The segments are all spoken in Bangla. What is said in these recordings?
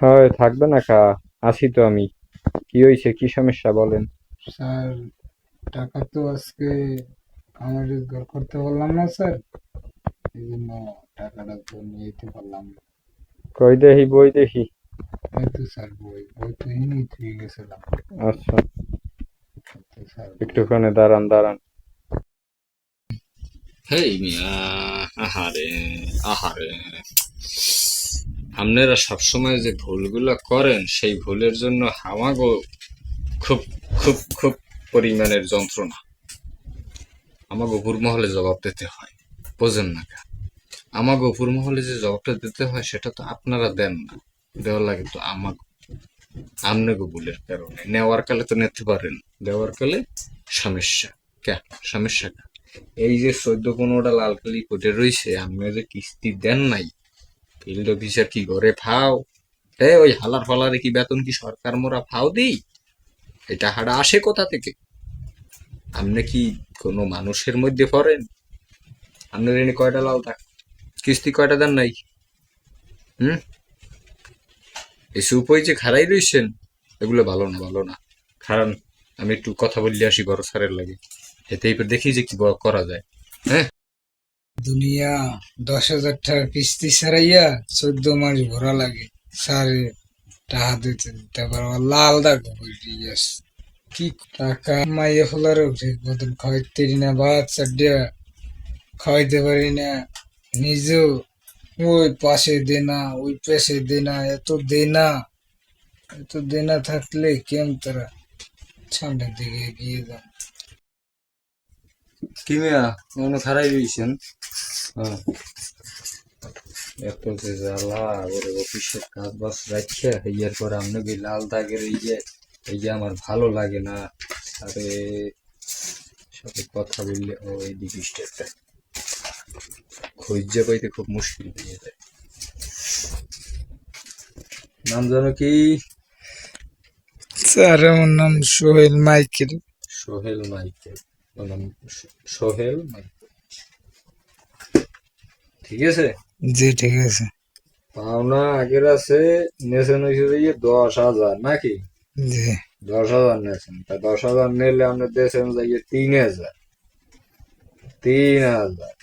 হয় থাকবে না কা? আসি তো আমি। কি হয়েছে কি সমস্যা বলেন? স্যার টাকা তো আজকে আমার রোজগার করতে পারলাম না স্যার। এই জন্য টাকাটা তো নিয়ে যেতে পারলাম না। কই দেখি বই দেখি। এই তো স্যার বই। বই তো এনে থুয়ে গেছিলাম। আচ্ছা। তো স্যার একটুখানি দাঁড়ান দাঁড়ান। হেই মিয়া আহারে আহারে। আপনারা সবসময় যে ভুলগুলো করেন, সেই ভুলের জন্য হামাগো খুব খুব খুব পরিমাণের যন্ত্রণা। আমাকে উপর মহলে জবাব দিতে হয়। বোঝেন না কেন? আমাকে উপর মহলে যে জবাবটা দিতে হয়, সেটা তো আপনারা দেন না। দেওয়ার লাগে তো আমাকে আপনাকে ভুলের কারণে। নেওয়ার কালে তো নিতে পারেন, দেওয়ার কালে সমস্যা। কে সমস্যা এই যে চোদ্দ পনেরোটা লাল কালি কোটে রয়েছে আপনি যে কিস্তি দেন নাই ফিল্ড অফিসার কি ঘরে ফাও? এ ওই হালার ফালারে কি বেতন কি সরকার মোরা ফাও দিই? এই টাকাটা আসে কোথা থেকে? আপনি কি কোনো মানুষের মধ্যে পড়েন? আপনার এনে কয়টা লাল থাক? কিস্তি কয়টা দেন নাই? হুম? এই সুপই যে খারাই রইছেন, এগুলো ভালো না ভালো না। কারণ আমি একটু কথা বললে আসি বড় স্যারের লাগে। এতে দেখি যে কি করা যায়। হ্যাঁ? দুনিয়া দশ হাজার টাকার কিস্তি সারাইয়া চোদ্দ মাস ভরা লাগে। স্যার টাকা দিতে দিতে পারব লাল দাগ বইটিয়াস কি টাকা মাইয়া ফেলার ঠিক মতন খাওয়াইতে পারি না বাচ্চা দিয়া খাওয়াইতে পারি না। নিজেও ওই পাশে দেনা, ওই পাশে দেনা, এত দেনা এত দেনা থাকলে কেম তারা সামনের দিকে এগিয়ে যান কি মিয়া মনে খারাই রইছেন। হ্যাঁ। এত যে জ্বালা ওরে অফিসের কাজ বাজ রাখছে ইয়ার পর আপনি কি লাল দাগের এই যে এই যে আমার ভালো লাগে না। আরে সাথে কথা বললে ও এই দিকে স্টেপটা খুঁজে পাইতে খুব মুশকিল হয়ে যায়। নাম জানো কি? স্যার আমার নাম সোহেল মাইকেল। সোহেল মাইকেল। ওর নাম সোহেল ঠিক আছে? জি ঠিক আছে। পাওনা আগের আছে নেছেন হয়েছে যে দশ হাজার নাকি? জি। দশ হাজার নেছেন। তা দশ হাজার নিলে আপনি দিয়েছেন যে তিন হাজার। তিন হাজার।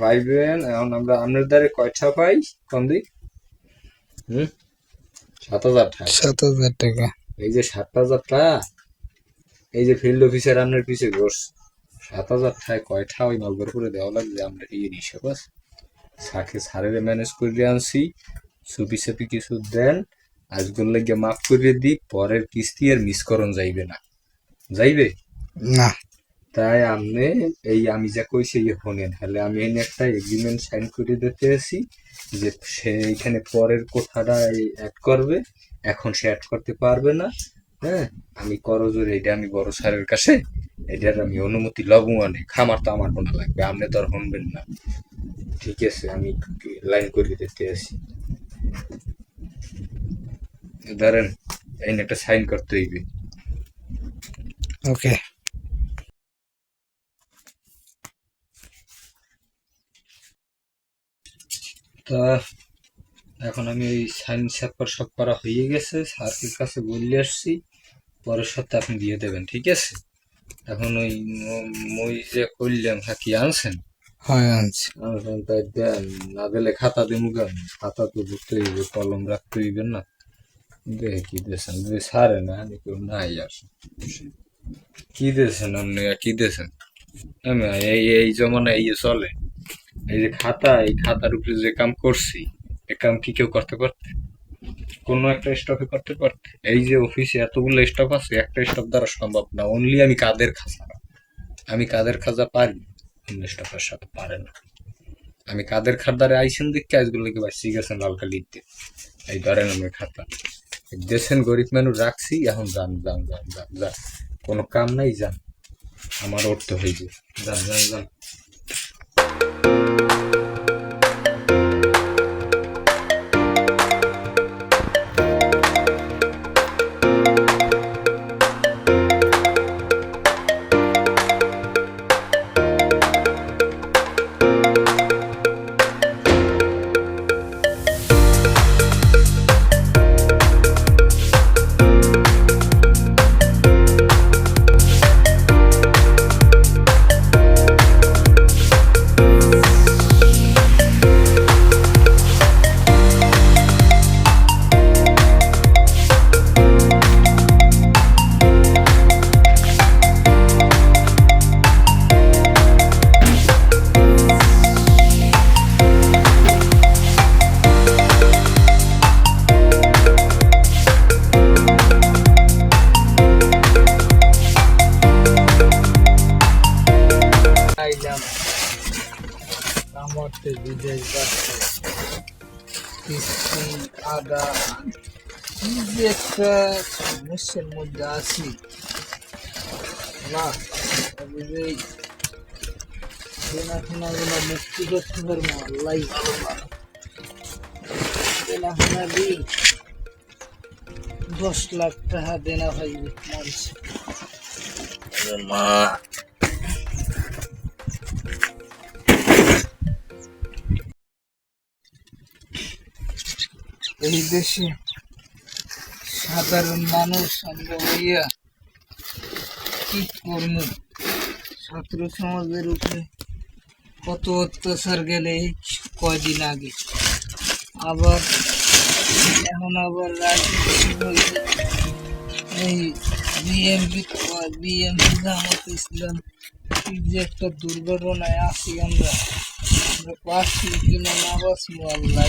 পাইবেন এখন আমরা আপনার দ্বারে কয়টা পাই কম দিই হুম? সাত হাজার টাকা। সাত হাজার টাকা। এই যে সাত হাজার টাকা এই যে ফিল্ড অফিসার আপনার পিছে ঘোষ সাত হাজার টাকায় কয়টা ওই মালবার করে দেওয়া লাগবে আমরা এই হিসাব আছে। সাকে সারের ম্যানেজ করে আনছি সুপি সাপি কিছু দেন আজগুলো লাগিয়ে মাফ করে দিই পরের কিস্তি আর মিস করন যাইবে না। যাইবে? না। তাই আপনি এই আমি যা কইছি এই হনেন তাহলে আমি এনে একটা এগ্রিমেন্ট সাইন করে দিতে আছি যে সে এখানে পরের কোঠাটা অ্যাড করবে এখন সে অ্যাড করতে পারবে না হ্যাঁ? আমি করজোর এটা আমি বড় স্যারের কাছে এটার আমি অনুমতি লবু আনে খামার তো আমার কোনো লাগবে আপনি তো আর শুনবেন না। ঠিক আছে আমি লাইন করে দিতে আছি ধরেন এই একটা সাইন করতে হইবে। ওকে। তা এখন আমি ওই সাইন স্যাপার সব করা হয়ে গেছে স্যারের কাছে বললে আসছি। পরের সপ্তাহে আপনি দিয়ে দেবেন ঠিক আছে? এখন ওই মই যে করলাম হ্যাঁ কি আনছেন? হয় আনছি। আনছেন তাই দেন না দিলে খাতা দিয়ে মুখান খাতা তো ধরতে হইবে কলম রাখতে হইবে না। দেখে কি দিয়েছেন যদি সারে না কেউ নাই আসে কি দিয়েছেন আপনি কি দিয়েছেন? আমি এই এই জমানা এই চলে এই যে খাতা এই খাতার উপরে যে কাম করছি এ কাম কি কেউ করতে পারতে? কোনো একটা স্টপে করতে পারতে এই যে অফিসে এতগুলো স্টপ আছে, একটা স্টপ দ্বারা সম্ভব না। অনলি আমি কাদের খাজা? আমি কাদের খাজা পারি? অন্য স্টপের সাথে পারে না। আমি কাদের খাদ্দারে আইসেন দেখতে আজগুলোকে বাঁচি গেছেন লালকা লিখতে। এই ধরেন আমি খাতা। দেশেন গরিব মানুষ রাখছি, এখন যান যান যান যান যান। কোনো কাম নাই, যান। আমার অর্থ হয়েছে যান যান যান। বিদেশ যাচ্ছে কিস্তি আদা কি যে একটা সমস্যার মধ্যে আছি না তবে যে এই দেনাফোনা গুলো মুক্তি করতে পারব আল্লাহ ভালো পারে দেনাফোনা দিই দশ লাখ টাকা দেনা পাইবে মানুষ মা এই দেশে সাধারণ মানুষ আমরা হইয়া কি কর্ম? ছাত্র সমাজের উপরে কত অত্যাচার গেলে কয়দিন আগে? আবার, এখন আবার রাজনীতি এই বিএমপি বিএমপি জামাত ইসলাম যে একটা দুর্ঘটনায় আছি আমরা। আমরা পাচ্ছি কিনা না আল্লাহ